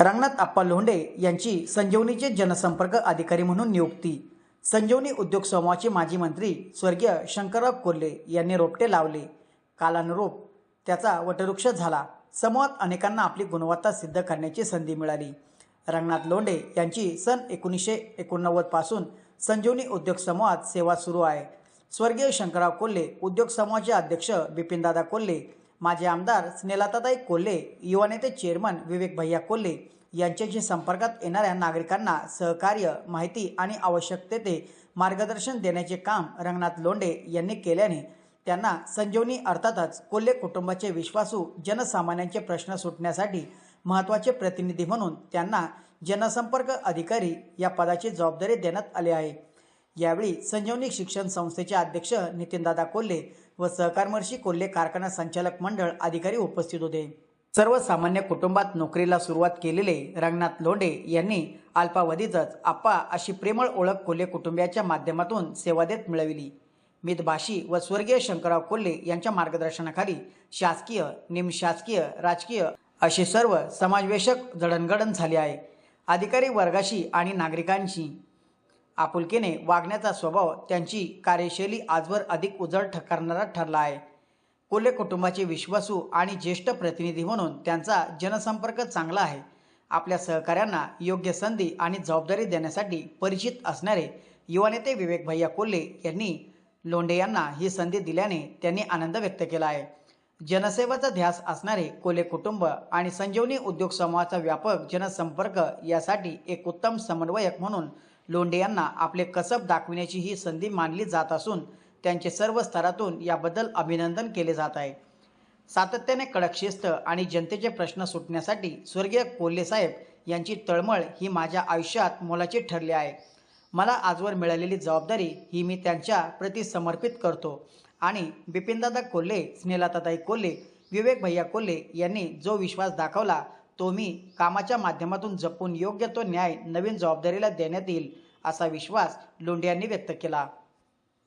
रंगनाथ आप्पा लोंढे यांची संजीवनीचे जनसंपर्क अधिकारी म्हणून नियुक्ती. संजीवनी उद्योग समूहाचे माजी मंत्री स्वर्गीय शंकरराव कोल्हे यांनी रोपटे लावले. कालानुरूप त्याचा वटवृक्ष झाला. समूहात अनेकांना आपली गुणवत्ता सिद्ध करण्याची संधी मिळाली. रंगनाथ लोंढे यांची सन एकोणीसशे एकोणनव्वदपासून संजीवनी उद्योग समूहात सेवा सुरू आहे. स्वर्गीय शंकरराव कोल्हे उद्योग समूहाचे अध्यक्ष बिपिनदादा कोल्हे माजी आमदार स्नेलाताताई कोल्हे युवा नेते चेअरमन विवेक भैया कोल्हे यांच्याशी संपर्कात येणाऱ्या नागरिकांना सहकार्य माहिती आणि आवश्यकते मार्गदर्शन देण्याचे काम रंगनाथ लोंढे यांनी केल्याने त्यांना संजीवनी अर्थातच कोल्हे कुटुंबाचे विश्वासू जनसामान्यांचे प्रश्न सुटण्यासाठी महत्त्वाचे प्रतिनिधी म्हणून त्यांना जनसंपर्क अधिकारी या पदाची जबाबदारी देण्यात आली आहे. यावेळी संजीवनी शिक्षण संस्थेचे अध्यक्ष नितीनदादा कोल्हे व सहकारमर्शी कोल्हे कारखाना संचालक मंडळ अधिकारी उपस्थित होते. सर्वसामान्य कुटुंबात नोकरीला सुरुवात केलेले रंगनाथ लोंढे यांनी अल्पावधीतच आप्पा अशी प्रेमळ ओळख कोल्हे कुटुंबियाच्या माध्यमातून सेवा देत मिळविली. मितभाषी व स्वर्गीय शंकरराव कोल्हे यांच्या मार्गदर्शनाखाली शासकीय निमशासकीय राजकीय असे सर्व समाजवेशक जडणघडण झाले आहे. अधिकारी वर्गाशी आणि नागरिकांशी आपुलकीने वागण्याचा स्वभाव त्यांची कार्यशैली आजवर अधिक उजळ ठकारणारा ठरला आहे. कोल्हे कुटुंबाचे विश्वासू आणि ज्येष्ठ प्रतिनिधी म्हणून त्यांचा जनसंपर्क चांगला आहे. आपल्या सहकाऱ्यांना योग्य संधी आणि जबाबदारी देण्यासाठी परिचित असणारे युवा नेते विवेक भैया कोल्हे यांनी लोंढे यांना ही संधी दिल्याने त्यांनी आनंद व्यक्त केला आहे. जनसेवेचा ध्यास असणारे कोले कुटुंब आणि संजीवनी उद्योग समूहाचा व्यापक जनसंपर्क यासाठी एक उत्तम समन्वयक म्हणून लोंढे यांना आपले कसब दाखविण्याची ही संधी मानली जात असून त्यांचे सर्व स्तरातून याबद्दल अभिनंदन केले जात आहे. सातत्याने कडक शिस्त आणि जनतेचे प्रश्न सुटण्यासाठी स्वर्गीय कोल्हे साहेब यांची तळमळ ही माझ्या आयुष्यात मोलाची ठरली आहे. मला आजवर मिळालेली जबाबदारी ही मी त्यांच्या प्रति समर्पित करतो. आणि बिपिनदादा कोल्हे स्नेलाताताई कोल्हे विवेक भैया कोल्हे यांनी जो विश्वास दाखवला तो मी कामाच्या माध्यमातून जपून योग्य तो न्याय नवीन जबाबदारीला देण्यात येईल असा विश्वास लोंढे यांनी व्यक्त केला.